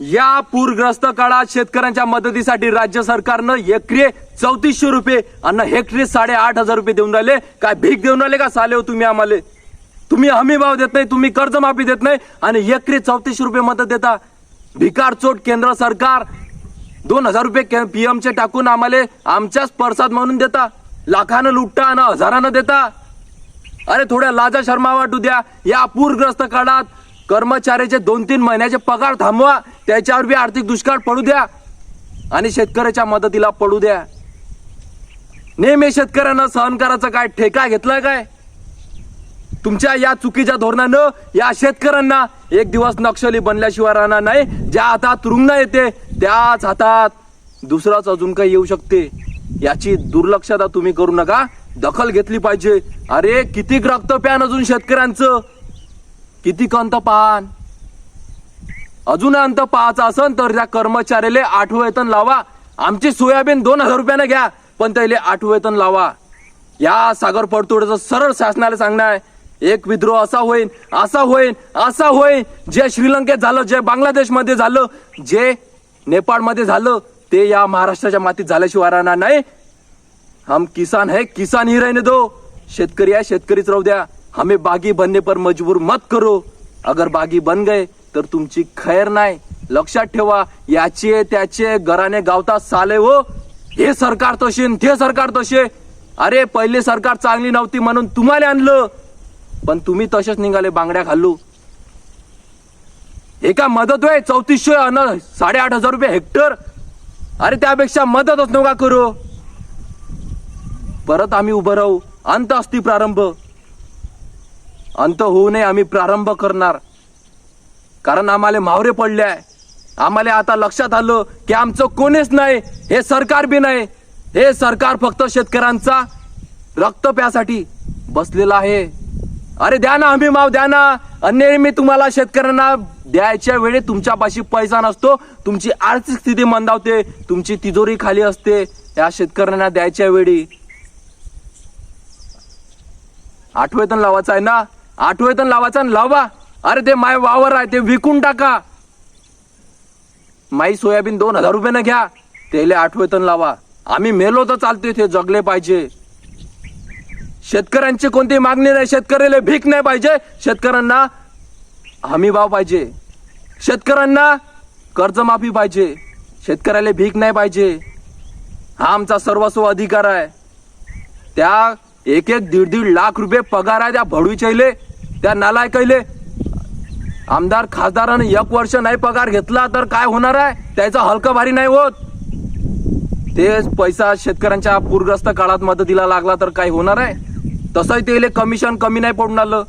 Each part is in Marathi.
या पूरग्रस्त काळात शेतकऱ्यांच्या मदतीसाठी राज्य सरकारनं एकरे चौतीसशे रुपये आणि हेक्टरी साडेआठ हजार रुपये देऊन राहिले. काय भीक देऊन राहिले का? साले हो तुम्ही आम्हाला. तुम्ही हमी भाव देत नाही तुम्ही कर्जमाफी देत नाही आणि एकरी चौतीसशे रुपये मदत देता. भिकार चोट केंद्र सरकार दोन हजार रुपये पी एमचे टाकून आम्हाला आमच्याच परसाद म्हणून देता. लाखानं लुटता आणि हजारानं देता. अरे थोड्या लाजा शर्मा वाटू द्या. या पूरग्रस्त काळात कर्मचाऱ्याचे दोन तीन महिन्याचे पगार थांबवा त्याच्यावर बी आर्थिक दुष्काळ पडू द्या. आणि शेतकऱ्याच्या मदतीला पडू द्या. नेहमी शेतकऱ्यांना सहन करायचा काय? ठेका घेतलाय काय? तुमच्या या चुकीच्या धोरणानं या शेतकऱ्यांना एक दिवस नक्षली बनल्याशिवाय राहणार नाही. ज्या हातात रुग्ण येते त्याच हातात दुसराच अजून काही येऊ शकते. याची दुर्लक्षता तुम्ही करू नका. दखल घेतली पाहिजे. अरे किती रक्त प्यान अजून शेतकऱ्यांचं? किती अंत पान? अजून अंत पाहायचा असन तर त्या कर्मचाऱ्याला आठवेतन वेतन लावा. आमची सोयाबीन दोन हजार रुपयानं घ्या पण त्याला आठ वेतन लावा. या सागर पडतोडचं सरळ शासनाला सांगणार एक विद्रोह असा होईल असा होईल असा होईल जे श्रीलंकेत झालं जे बांगलादेशमध्ये झालं जे नेपाळमध्ये झालं ते या महाराष्ट्राच्या मातीत झाल्याशिवाय राहणार नाही. हम किसान है किसान ही रहने दो. शेतकरी आहे शेतकरीच राहू द्या. हमें बागी बनने पर मजबूर मत करो। अगर बागी बन गए तर तुमची खैर नाही लक्षात ठेवा याचे त्याचे घराने गावता साले हो। हे सरकार तसे न ते सरकार तसे। अरे पहिले सरकार चांगली नव्हती म्हणून तुम्हाला आणलं। पण तुम्ही तसेच निघाले बांगड्या खाल्लू। एका मदत होय चौतीसशे अन साडेआठ हजार रुपये हेक्टर। अरे त्यापेक्षा मदतच नका करू। परत आम्ही उभं राहू। अंत असती प्रारंभ। अंत होऊ नये आम्ही प्रारंभ करणार. कारण आम्हाला मावरे पडले आहे. आम्हाला आता लक्षात आलं की आमचं कोणीच नाही हे सरकार बी नाही. हे सरकार फक्त शेतकऱ्यांचा रक्त प्यासाठी बसलेलं आहे. अरे द्या ना आम्ही माव द्या ना. अन्य मी तुम्हाला शेतकऱ्यांना द्यायच्या वेळी तुमच्यापाशी पैसा नसतो. तुमची आर्थिक स्थिती मंदावते तुमची तिजोरी खाली असते या शेतकऱ्यांना द्यायच्या वेळी. आठवेतन लावायचं आहे ना? आठवेतन लावायचं आणि लावा. अरे ते माय वावर आहे ते विकून टाका. माई सोयाबीन दोन हजार रुपयानं घ्या. त्याला आठवेतन लावा. आम्ही मेलो तर चालतोय ते जगले पाहिजे. शेतकऱ्यांची कोणती मागणी नाही शेतकऱ्याला भीक नाही पाहिजे. शेतकऱ्यांना हमी भाव पाहिजे. शेतकऱ्यांना कर्जमाफी पाहिजे. शेतकऱ्याला भीक नाही पाहिजे. हा आमचा सर्वस्व अधिकार आहे. त्या एक एक दीड दीड लाख रुपये पगार आहे त्या भडूच्याले त्या नालायकले आमदार खासदारानं एक वर्ष नाही पगार घेतला तर काय होणार आहे? त्याचा हलकं भारी नाही होत. ते पैसा शेतकऱ्यांच्या पूरग्रस्त काळात मदतीला लागला तर काय होणार आहे? तसंही ते कमिशन कमी नाही पडून आलं.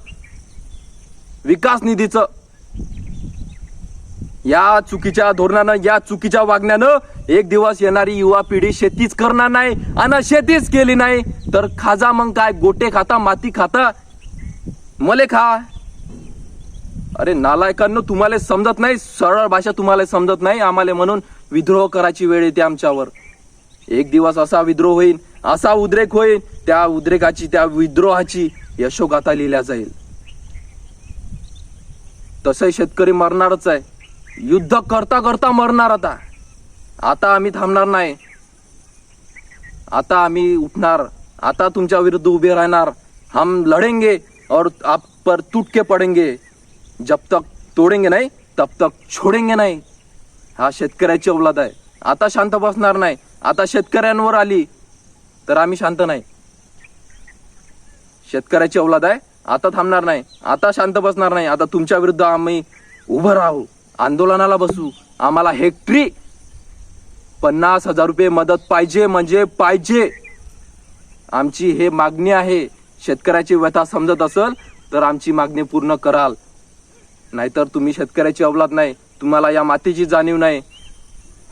विकास निधीचं. या चुकीच्या धोरणानं या चुकीच्या वागण्यानं एक दिवस येणारी युवा पिढी शेतीच करणार नाही आणि शेतीच केली नाही. तर खाजा मग काय? गोटे खाता माती खाता मले खा अरे नालायकांनो तुम्हाला समजत नाही सरळ भाषा तुम्हाला समजत नाही आम्हाला म्हणून विद्रोह करायची वेळ येते आमच्यावर. एक दिवस असा विद्रोह होईल असा उद्रेक होईल त्या उद्रेकाची त्या विद्रोहाची यशोगाथा लिहिल्या जाईल. तसंही शेतकरी मरणारच आहे. युद्ध करता करता मरणार आता. आता आम्ही थांबणार नाही. आता आम्ही उठणार. आता तुमच्या विरुद्ध उभे राहणार. हम लढेंगे. और आप पर टूट के पडेंगे। जब तक तोडेंगे नाही तब तक छोडेंगे नाही। हा शेतकऱ्याची औलाद आहे. आता शांत बसणार नाही. आता शेतकऱ्यांवर आली तर आम्ही शांत नाही. शेतकऱ्याची औलाद आहे. आता थांबणार नाही. आता शांत बसणार नाही. आता तुमच्या विरुद्ध आम्ही उभं राहू. आंदोलनाला बसू. आम्हाला हेक्टरी पन्नास हजार रुपये मदत पाहिजे म्हणजे पाहिजे. आमची हे मागणी आहे. शेतकऱ्याची व्यथा समजत असेल तर आमची मागणी पूर्ण कराल. नाहीतर तुम्ही शेतकऱ्याची अवलाद नाही तुम्हाला या मातीची जाणीव नाही.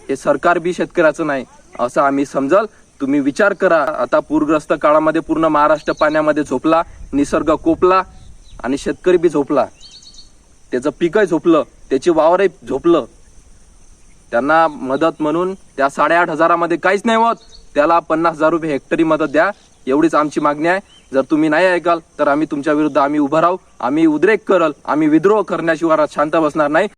हे सरकार बी शेतकऱ्याचं नाही असं आम्ही समजल. तुम्ही विचार करा आता पूरग्रस्त काळामध्ये पूर्ण महाराष्ट्र पाण्यामध्ये झोपला निसर्ग कोपला आणि शेतकरी बी झोपला. त्याचं पीकही झोपलं त्याची वावरही झोपलं. त्यांना मदत म्हणून त्या साडेआठ हजारामध्ये काहीच नाही होत. त्याला पन्नास हजार रुपये हेक्टरी मदत द्या. एवढीच आमची मागणी आहे. जर तुम्ही नाही ऐकाल तर आम्ही तुमच्या विरुद्ध आम्ही उभं राहू. आम्ही उद्रेक करल. आम्ही विद्रोह करण्याशिवाय शांत बसणार नाही.